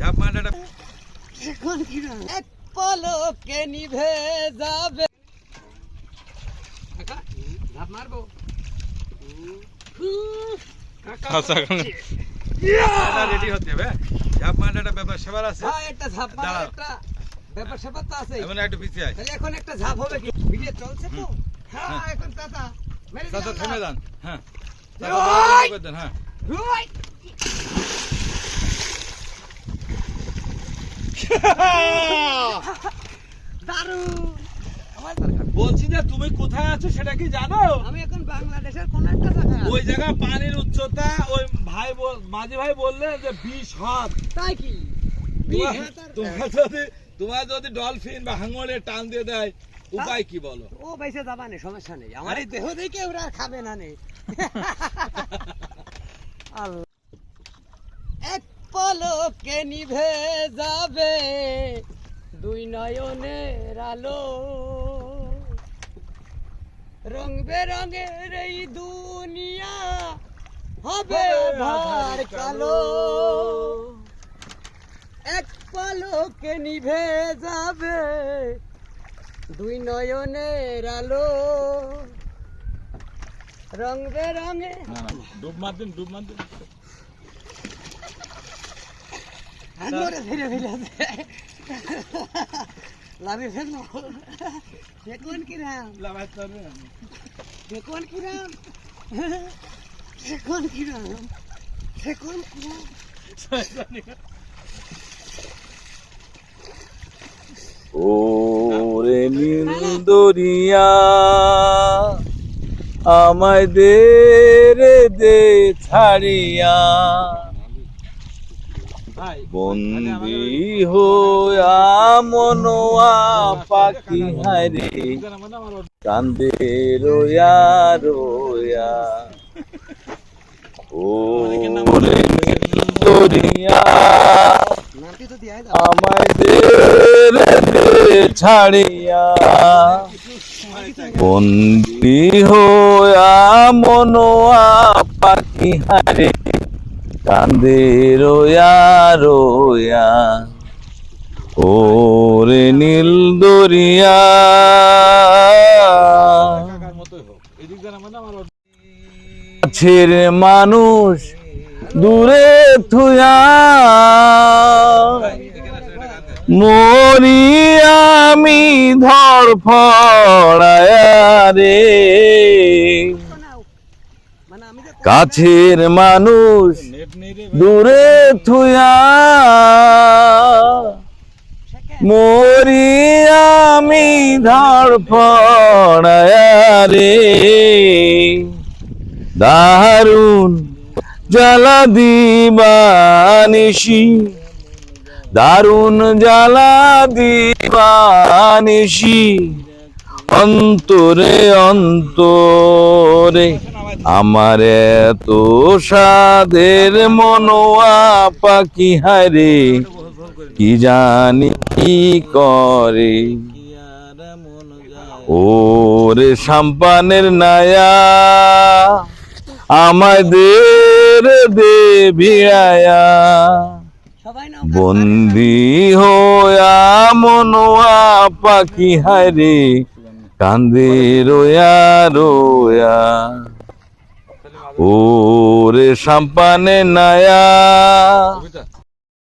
ঝাপ মার এখন কি এক পলকে নিভে যাবে। কাকা মারবো রেডি হতে হবে ঝাপ মার ব্যাপার সেবার আছে। হ্যাঁ একটা ঝাঁপ মারা একটা ব্যাপার স্যাপার তো আছে এমন একটু পিছিয়ে তাহলে এখন একটা ঝাঁপ হবে কি? ভিডিও চলছে তো? হ্যাঁ এখন থেমে। হ্যাঁ। দেন, হ্যাঁ ওই! দারুণ বলছি যে তুমি কোথায় আছো সেটা কি জানো? আমি এখন বাংলাদেশের কোন একটা জায়গায় আছি। ওই জায়গায় পানির উচ্চতা ওই ভাই বল- মাঝি ভাই বললেন যে বিশ হাত। তাই কি? তোমার- যদি তোমার যদি ডলফিন বা হাঙরে টান দিয়ে দেয় উপায় কি বলো? ও বাইসে যাবা নেই সমস্যা নেই। আমার এই দেহ দেখে ওরা আর খাবে না নেই আল্লাহ। পলকে নিভে যাবে। দুই নয়নের আলো। রং বেরঙের এই দুনিয়া হবে আধার কালো। এক পলকে নিভে যাবে দুই নয়নের আলো। রং বেরঙে ডুব মার দিন ডুব মার দিন। আঙুরে ফিরে ফিরে লাভে ফেলব দেখুন কিরাম লাভাইতে পারবে না। দেখুন কিরাম দেখুন কিরাম দেখুন কিরাম ওরে নীল দরিয়া আমায় দে রে দে ছাড়িয়া। বন্দি হোয়া মনোয়া পাখি হারে কান্দে রোয়া রোয়া আমায় দে ছাড়িয়া বন্দি হোয়া মনোয়া পাখি হারে কান্দে রোয়া রোয়া, ওরে নীল দরিয়া। ছেড়ে মানুষ দূরে থুয়া মরি আমি ধর রে। মানে আমি যে কাছের মানুষ দূরে থুয়া মরি আমি রে দারুণ জ্বালা দিবানিসি দারুণ জ্বালা দিবানিসি অন্তরে অন্তরে আমার তো সাদের মনোয়া পাখি হারে কি জানি কি করে? ওরে সাম্পানের নায়া আমায় দে রে দে ভিড়ায়া। সবাই নাও বন্দি হোয়া মনোয়া পাখি হারে কান্দে রোয়া রোয়া। ওরে সাম্পানে নায়া।